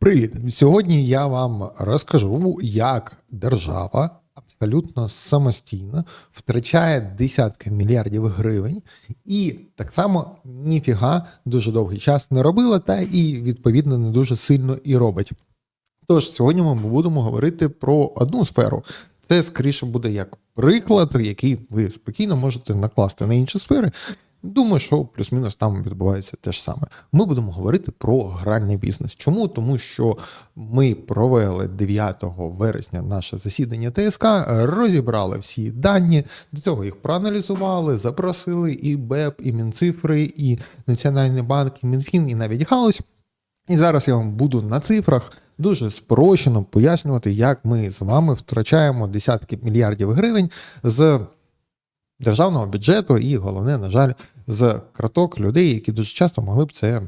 Привіт! Сьогодні я вам розкажу, як держава абсолютно самостійно втрачає десятки мільярдів гривень і так само ніфіга дуже довгий час не робила, та і відповідно не дуже сильно і робить. Тож сьогодні ми будемо говорити про одну сферу. Це скоріше буде як приклад, який ви спокійно можете накласти на інші сфери. Думаю, що плюс-мінус там відбувається те ж саме. Ми будемо говорити про гральний бізнес. Чому? Тому що ми провели 9 вересня наше засідання ТСК, розібрали всі дані, до цього їх проаналізували, запросили і БЕП, і Мінцифри, і Національний банк, і Мінфін, і навіть галузь. І зараз я вам буду на цифрах дуже спрощено пояснювати, як ми з вами втрачаємо десятки мільярдів гривень з державного бюджету, і головне, на жаль, з краток людей, які дуже часто могли б це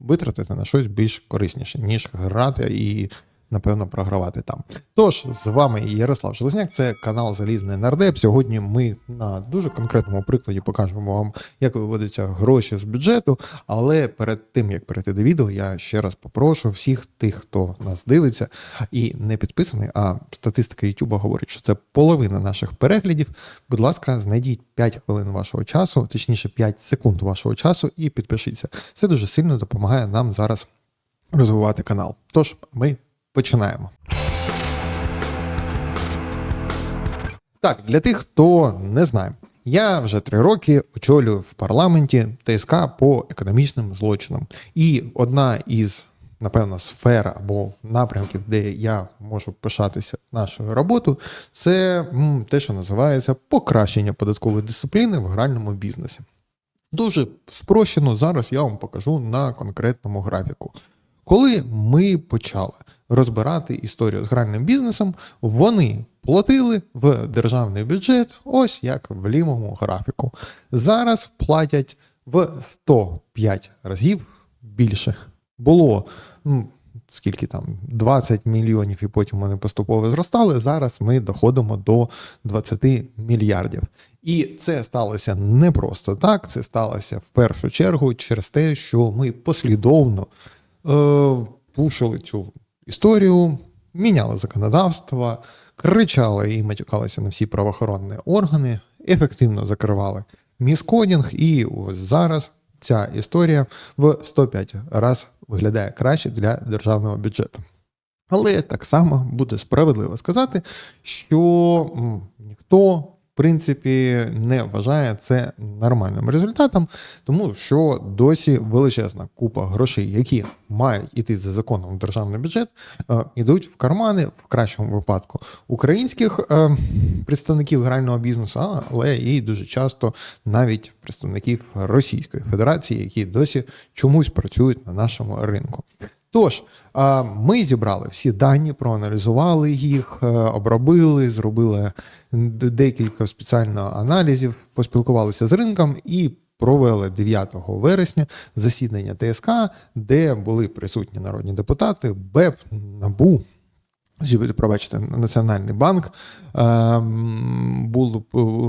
витратити на щось більш корисніше, ніж грати і. Напевно, програвати там. Тож, з вами Ярослав Железняк, це канал Залізний Нардеп. Сьогодні ми на дуже конкретному прикладі покажемо вам, як виводяться гроші з бюджету. Але перед тим як перейти до відео, я ще раз попрошу всіх тих, хто нас дивиться і не підписаний. А статистика YouTube говорить, що це половина наших переглядів. Будь ласка, знайдіть 5 хвилин вашого часу, точніше 5 секунд вашого часу, і підпишіться. Це дуже сильно допомагає нам зараз розвивати канал. Тож ми. Починаємо. Так, для тих, хто не знає, я вже три роки очолюю в парламенті ТСК по економічним злочинам. І одна із, напевно, сфер або напрямків, де я можу пишатися нашою роботою, це те, що називається покращення податкової дисципліни в гральному бізнесі. Дуже спрощено зараз я вам покажу на конкретному графіку. Коли ми почали розбирати історію з гральним бізнесом, вони платили в державний бюджет, ось як в лівому графіку. Зараз платять в 105 разів більше. Було ну, скільки там 20 мільйонів, і потім вони поступово зростали. Зараз ми доходимо до 20 мільярдів. І це сталося не просто так. Це сталося в першу чергу через те, що ми послідовно пушили цю історію, міняли законодавство, кричали і матюкалися на всі правоохоронні органи, ефективно закривали міскодінг, і ось зараз ця історія в 105 раз виглядає краще для державного бюджету. Але так само буде справедливо сказати, що ніхто принципі, не вважає це нормальним результатом, тому що досі величезна купа грошей, які мають іти за законом в державний бюджет, е, в кармани в кращому випадку українських е, представників грального бізнесу, але і дуже часто навіть представників Російської Федерації, які досі чомусь працюють на нашому ринку. Тож ми зібрали всі дані, проаналізували їх, е, обробили, зробили декілька спеціально аналізів, поспілкувалися з ринком і провели 9 вересня засідання ТСК, де були присутні народні депутати, БЕП, НАБУ. Пробачте, Національний банк, ем, була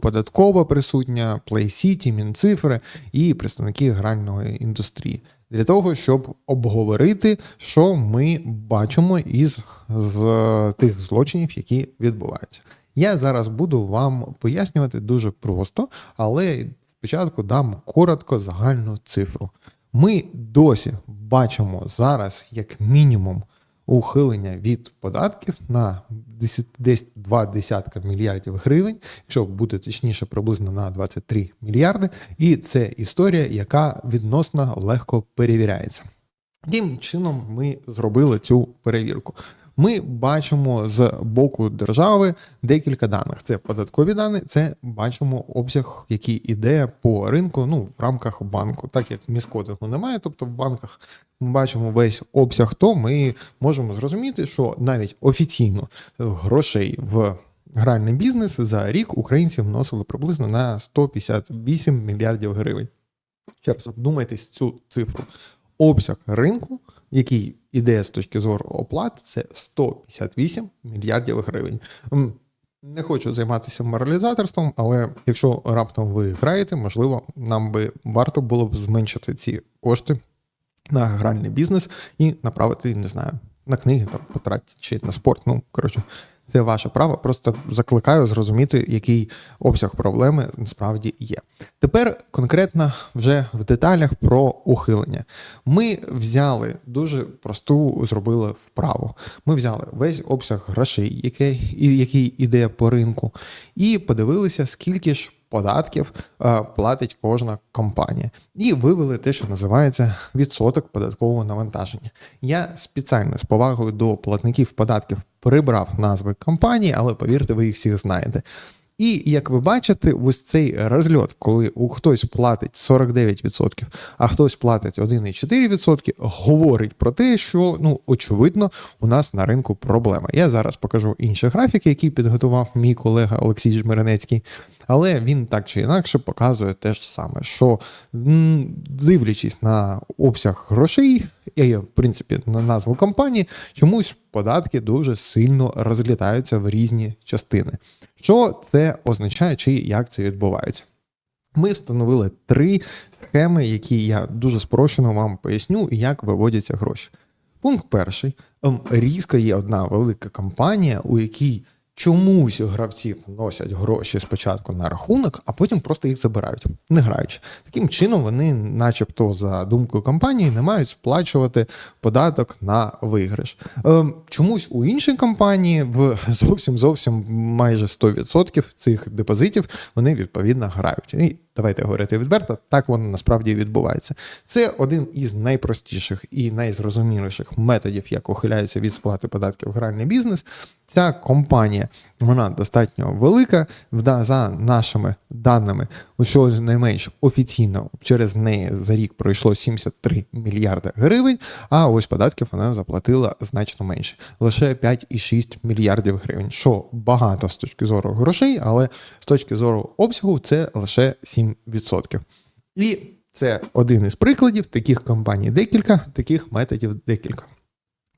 податкова присутня, PlayCity, Мінцифри і представники гральної індустрії для того, щоб обговорити, що ми бачимо із з тих злочинів, які відбуваються. Я зараз буду вам пояснювати дуже просто, але спочатку дам коротко загальну цифру. Ми досі бачимо зараз, як мінімум, ухилення від податків на десь 2 десятка мільярдів гривень, якщо бути точніше, приблизно на 23 мільярди. І це історія, яка відносно легко перевіряється. Тим чином ми зробили цю перевірку? Ми бачимо з боку держави декілька даних. Це податкові дані, це бачимо обсяг, який іде по ринку ну, в рамках банку. Так як міскодингу немає, тобто в банках ми бачимо весь обсяг, то ми можемо зрозуміти, що навіть офіційно грошей в гральний бізнес за рік українці вносили приблизно на 158 мільярдів гривень. Ще раз вдумайтесь цю цифру. Обсяг ринку який іде з точки зору оплат, це 158 мільярдів гривень. Не хочу займатися моралізаторством, але якщо раптом ви граєте, можливо, нам би варто було б зменшити ці кошти на гральний бізнес і направити, не знаю, на книги там потратити чи на спорт. Ну коротше, це ваше право. Просто закликаю зрозуміти, який обсяг проблеми насправді є. Тепер конкретно вже в деталях про ухилення. Ми взяли дуже просту, зробили вправу. Ми взяли весь обсяг грошей, який, який іде по ринку, і подивилися, скільки ж. Податків е, платить кожна компанія, і вивели те, що називається відсоток податкового навантаження. Я спеціально з повагою до платників податків прибрав назви компанії, але повірте, ви їх всіх знаєте. І як ви бачите, ось цей розльот, коли хтось платить 49%, а хтось платить 1,4%, говорить про те, що ну очевидно у нас на ринку проблема. Я зараз покажу інші графіки, які підготував мій колега Олексій Жмеренецький, але він так чи інакше показує те ж саме, що дивлячись на обсяг грошей, і в принципі на назву компанії, чомусь податки дуже сильно розлітаються в різні частини. Що це означає, чи як це відбувається? Ми встановили три схеми, які я дуже спрощено вам поясню, як виводяться гроші. Пункт перший: ем, різко є одна велика компанія, у якій Чомусь гравці носять гроші спочатку на рахунок, а потім просто їх забирають, не граючи. Таким чином, вони, начебто, за думкою компанії, не мають сплачувати податок на виграш. Ем, чомусь у іншій компанії в зовсім зовсім майже 100% цих депозитів вони відповідно грають. І давайте говорити відверто, так воно насправді відбувається. Це один із найпростіших і найзрозуміліших методів, як ухиляється від сплати податків гральний бізнес. Ця компанія вона достатньо велика. За нашими даними, що найменш офіційно через неї за рік пройшло 73 мільярди гривень. А ось податків вона заплатила значно менше лише 5,6 мільярдів гривень. Що багато з точки зору грошей, але з точки зору обсягу це лише 7%. І це один із прикладів таких компаній декілька, таких методів декілька.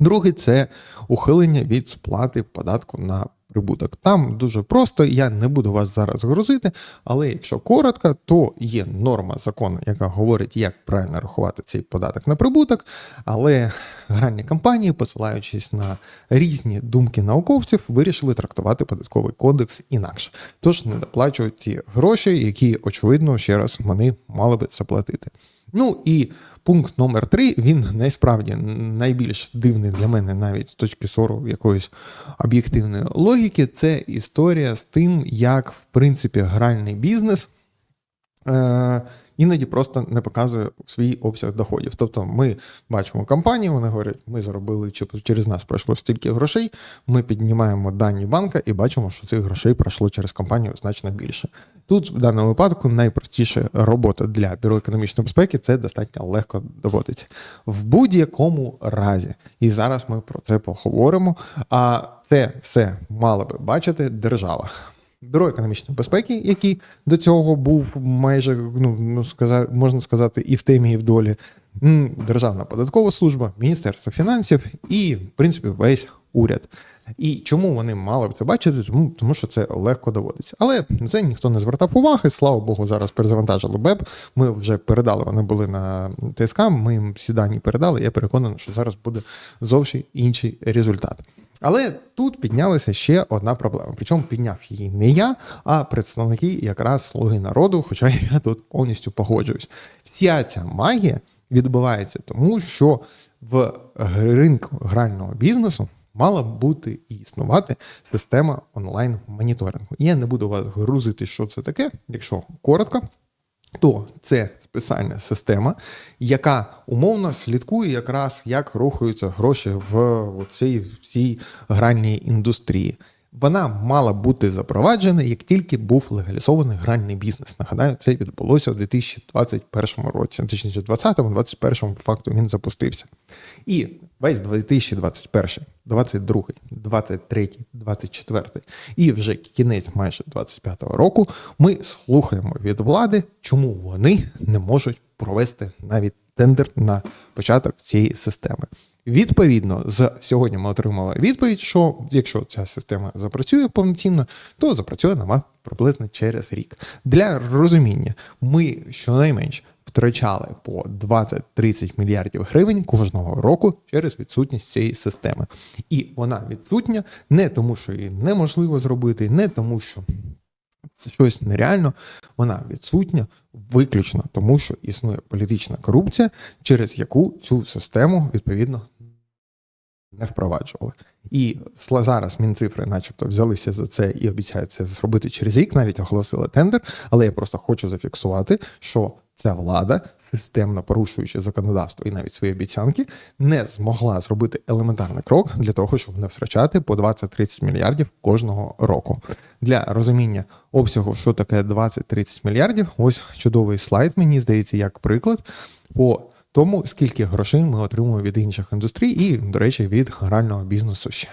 Другий це ухилення від сплати податку на прибуток. Там дуже просто, я не буду вас зараз грузити, але якщо коротко, то є норма закону, яка говорить, як правильно рахувати цей податок на прибуток. Але гральні компанії, посилаючись на різні думки науковців, вирішили трактувати податковий кодекс інакше. Тож не доплачують ті гроші, які, очевидно, ще раз вони мали би заплатити. Ну і пункт номер три він насправді найбільш дивний для мене, навіть з точки зору якоїсь об'єктивної логіки. Це історія з тим, як в принципі гральний бізнес. Е, іноді просто не показує свій обсяг доходів. Тобто ми бачимо компанію, вони говорять, ми заробили через нас пройшло стільки грошей. Ми піднімаємо дані банка і бачимо, що цих грошей пройшло через компанію значно більше. Тут в даному випадку найпростіша робота для бюро економічної безпеки це достатньо легко доводиться в будь-якому разі. І зараз ми про це поговоримо. А це все мала би бачити держава. Бюро економічної безпеки, який до цього був майже ну, ну сказати, можна сказати, і в темі, і в долі, Державна податкова служба, Міністерство фінансів і, в принципі, весь уряд. І чому вони мали б це бачити? Тому тому що це легко доводиться. Але це ніхто не звертав уваги. Слава Богу, зараз перезавантажили БЕБ. Ми вже передали. Вони були на ТСК. Ми їм всі дані передали. Я переконаний, що зараз буде зовсім інший результат. Але тут піднялася ще одна проблема. Причому підняв її не я, а представники якраз слуги народу. Хоча я тут повністю погоджуюсь. Вся ця магія відбувається тому, що в ринку грального бізнесу мала бути і існувати система онлайн-моніторингу. Я не буду вас грузити, що це таке, якщо коротко. То це спеціальна система, яка умовно слідкує якраз як рухаються гроші в цій всій гральній індустрії. Вона мала бути запроваджена, як тільки був легалізований гральний бізнес. Нагадаю, це відбулося у 2021 році, точніше, 2020 21 по факту він запустився. І весь 2021, 22, 23, 24 і вже кінець майже 25-го року ми слухаємо від влади, чому вони не можуть провести навіть тендер на початок цієї системи. Відповідно, з сьогодні ми отримали відповідь, що якщо ця система запрацює повноцінно, то запрацює нова приблизно через рік. Для розуміння, ми щонайменш втрачали по 20-30 мільярдів гривень кожного року через відсутність цієї системи. І вона відсутня не тому, що її неможливо зробити, не тому, що це щось нереально, вона відсутня виключно тому, що існує політична корупція, через яку цю систему відповідно не впроваджували. І зараз мінцифри, начебто, взялися за це і обіцяють це зробити через рік, навіть оголосили тендер. Але я просто хочу зафіксувати, що ця влада, системно порушуючи законодавство і навіть свої обіцянки, не змогла зробити елементарний крок для того, щоб не втрачати по 20-30 мільярдів кожного року. Для розуміння обсягу, що таке 20-30 мільярдів, ось чудовий слайд, мені здається, як приклад по тому, скільки грошей ми отримуємо від інших індустрій, і, до речі, від грального бізнесу ще.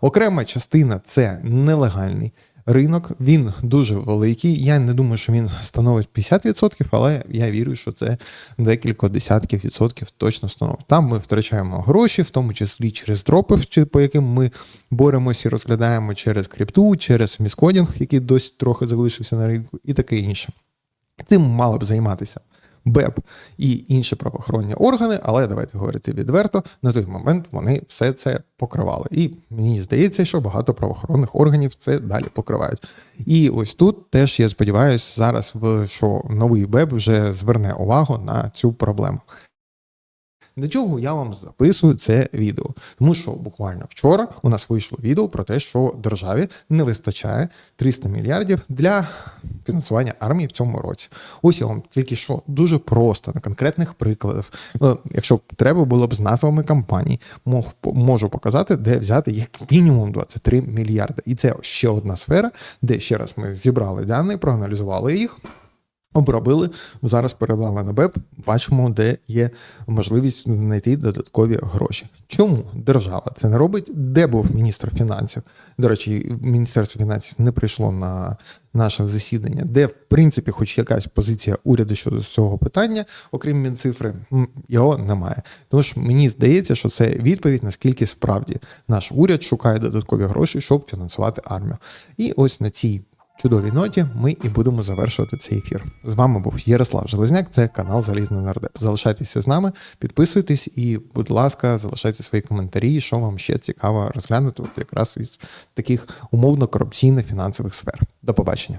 Окрема частина це нелегальний ринок. Він дуже великий. Я не думаю, що він становить 50%, але я вірю, що це декілька десятків відсотків точно становить. Там ми втрачаємо гроші, в тому числі через дропи, по яким ми боремося і розглядаємо через крипту, через міскодінг, який досі трохи залишився на ринку, і таке інше. Цим мало б займатися БЕП і інші правоохоронні органи, але давайте говорити відверто, на той момент вони все це покривали. І мені здається, що багато правоохоронних органів це далі покривають. І ось тут теж я сподіваюся, зараз в що новий БЕП вже зверне увагу на цю проблему. Для чого я вам записую це відео? Тому що буквально вчора у нас вийшло відео про те, що державі не вистачає 300 мільярдів для фінансування армії в цьому році. Ось я вам тільки що дуже просто на конкретних прикладах. е, Якщо б треба було б з назвами компаній, можу показати, де взяти як мінімум 23 мільярди. І це ще одна сфера, де ще раз ми зібрали дані, проаналізували їх. Обробили зараз передали на БЕП. Бачимо, де є можливість знайти додаткові гроші. Чому держава це не робить? Де був міністр фінансів? До речі, міністерство фінансів не прийшло на наше засідання, де в принципі, хоч якась позиція уряду щодо цього питання, окрім мінцифри, його немає. Тому що мені здається, що це відповідь, наскільки справді наш уряд шукає додаткові гроші, щоб фінансувати армію. І ось на цій чудовій ноті ми і будемо завершувати цей ефір. З вами був Ярослав Железняк, це канал Залізний Нардеп. Залишайтеся з нами, підписуйтесь і, будь ласка, залишайте свої коментарі, що вам ще цікаво розглянути, от якраз із таких умовно корупційно-фінансових сфер. До побачення.